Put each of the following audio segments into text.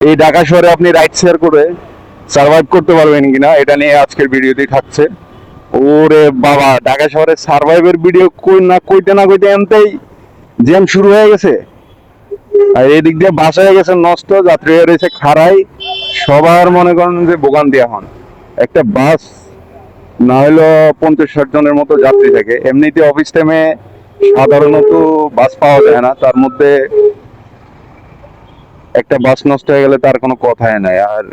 এই ঢাকা শহরে আপনি রাইড শেয়ার করে সার্ভাইভ করতে পারবেন কিনা, এটা নিয়ে আজকের ভিডিওতে থাকছে। ওরে বাবা, ঢাকা শহরে সার্ভাইভের ভিডিও কই না কইতে না কইতে এনতেই জ্যাম শুরু হয়ে গেছে। আর এদিক দিয়ে বাসা হয়ে গেছে নষ্ট, যাত্রী হয়ে রয়েছে খাড়াই। সবার মনে করেন যে বোগান দেওয়া হন একটা বাস না হলো পঞ্চাশ ষাট জনের মতো যাত্রী থাকে। এমনিতে অফিস টাইমে সাধারণত বাস পাওয়া যায় না। তার মধ্যে একটা বাস নষ্ট হয়ে গেলে তার কোনো কথাই নাই। আর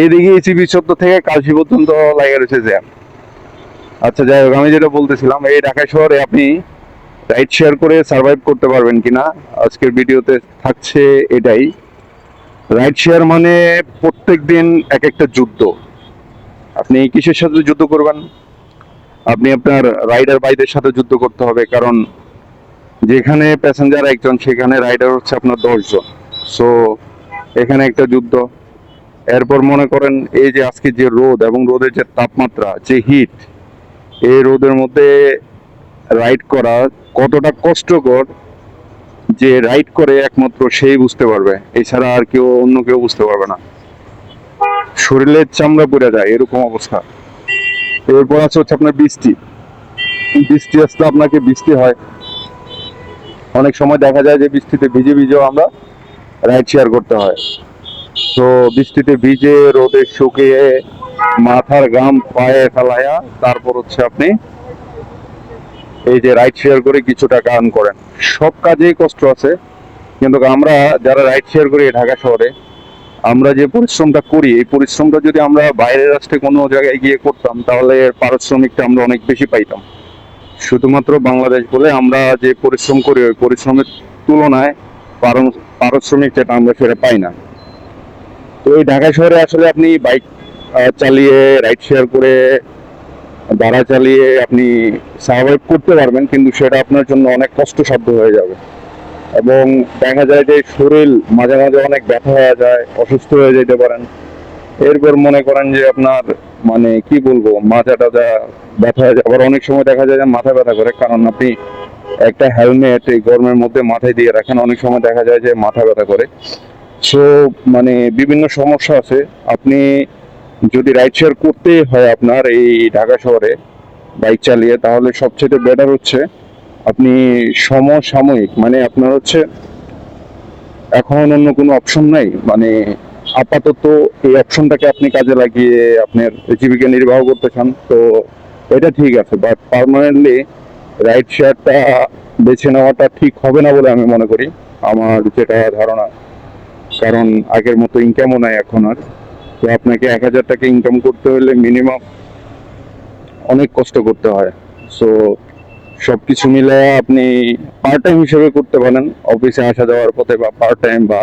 এইদিকে ইসিবি চত্বর থেকে কালসি পর্যন্ত লাগে রয়েছে জ্যাম। আচ্ছা যাই হোক, আমি যেটা বলতেছিলাম, এই ঢাকা শহরে আপনি রাইড শেয়ার করে সার্ভাইভ করতে পারবেন কিনা, আজকের ভিডিওতে থাকছে এটাই। রাইড শেয়ার মানে প্রত্যেক দিন এক একটা যুদ্ধ। আপনি কিসের সাথে যুদ্ধ করবেন? আপনি আপনার রাইডার বাইদের সাথে যুদ্ধ করতে হবে, কারণ যেখানে প্যাসেঞ্জার একজন, সেখানে রাইডার হচ্ছে আপনার দশজন। সো এখানে একটা যুদ্ধ। এরপর মনে করেন এই যে আজকে যে রোদ এবং রোদের যে তাপমাত্রা, যে হিট এই রোদের মধ্যে রাইড করা কতটা কষ্টকর যে রাইড করে একমাত্র সেই বুঝতে পারবে। এছাড়া আর কেউ, অন্য কেউ বুঝতে পারবে না। শরীরের চামড়া পড়ে যায়, এরকম অবস্থা। এরপর আছে হচ্ছে আপনার বৃষ্টি। বৃষ্টি আসলে আপনাকে বৃষ্টি হয়। অনেক সময় দেখা যায় যে বৃষ্টিতে ভিজে ভিজেও আমরা রাইড শেয়ার করতে হয়। তো বৃষ্টিতে ভিজে রোদে শুকিয়ে মাথার গাম পায়ে ফেলায়া তারপর হচ্ছে আপনি এই যে রাইড শেয়ার করে কিছু টাকা আর্ন করেন। সব কাজেই কষ্ট আছে, কিন্তু আমরা যারা রাইড শেয়ার করি ঢাকা শহরে, আমরা যে পরিশ্রমটা করি, এই পরিশ্রমটা যদি আমরা বাইরের রাষ্ট্রে কোনো জায়গায় গিয়ে করতাম, তাহলে পারিশ্রমিকটা আমরা অনেক বেশি পাইতাম। শুধুমাত্র বাংলাদেশ বলে আমরা যে পরিশ্রম করি, ওই পরিশ্রমের তুলনায় পারিশ্রমিক যেটা আমরা সেটা পাই না। তো এই ঢাকা শহরে আসলে আপনি বাইক চালিয়ে রাইড শেয়ার করে, ভাড়া চালিয়ে আপনি সার্ভাইভ করতে পারবেন, কিন্তু সেটা আপনার জন্য অনেক কষ্টসাধ্য হয়ে যাবে। এবং দেখা যায় যে শরীর মাঝে মাঝে অনেক ব্যথা হয়ে যায়, অসুস্থ হয়ে যেতে পারেন। এরপর মনে করেন যে আপনার মানে কি বলব মাথা টাথা ব্যথা হয়ে যায়। আবার অনেক সময় দেখা যায় যে মাথা ব্যথা করে, কারণ আপনি একটা হেলমেট এই গরমের মধ্যে মাথায় দিয়ে রাখেন। অনেক সময় দেখা যায় যে মাথা ব্যথা করে। সো মানে বিভিন্ন সমস্যা আছে। আপনি যদি রাইড শেয়ার করতেই হয় আপনার এই ঢাকা শহরে বাইক চালিয়ে, তাহলে সবচেয়ে বেটার হচ্ছে আপনি সমসাময়িক মানে আপনার হচ্ছে এখন অন্য কোনো অপশন নাই। মানে আপাতত এই অপশনটাকে আপনি কাজে লাগিয়ে আপনার জীবিকা নির্বাহ করতে চান, তো এটা ঠিক আছে। বাট পার্মানেন্টলি রাইড শেয়ারটা বেছে নেওয়াটা ঠিক হবে না বলে আমি মনে করি। আমার যেটা ধারণা, কারণ আগের মতো ইনকামও নাই এখন আর। তো আপনাকে এক হাজার টাকা ইনকাম করতে হলে মিনিমাম অনেক কষ্ট করতে হয়। সো সব কিছু মিলে আপনি পার্ট টাইম হিসেবে করতে পারেন। অফিসে আসা যাওয়ার পথে বা পার্ট টাইম বা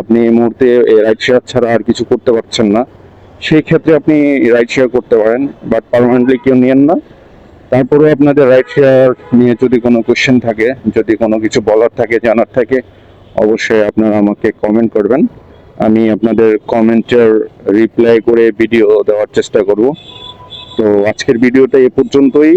আপনি এই মুহূর্তে রাইড শেয়ার ছাড়া আর কিছু করতে পারছেন না। সেই ক্ষেত্রে আপনি রাইড শেয়ার করতে পারেন বাট পারমানেন্টলি কেউ নিয়েন না। তারপরে আপনাদের রাইট শেয়ার নিয়ে যদি কোনো কোয়েশ্চেন থাকে, যদি কোনো কিছু বলার থাকে, জানার থাকে, অবশ্যই আপনারা আমাকে কমেন্ট করবেন। আমি আপনাদের কমেন্টের রিপ্লাই করে ভিডিও দেওয়ার চেষ্টা করব। তো আজকের ভিডিওটা এ পর্যন্তই।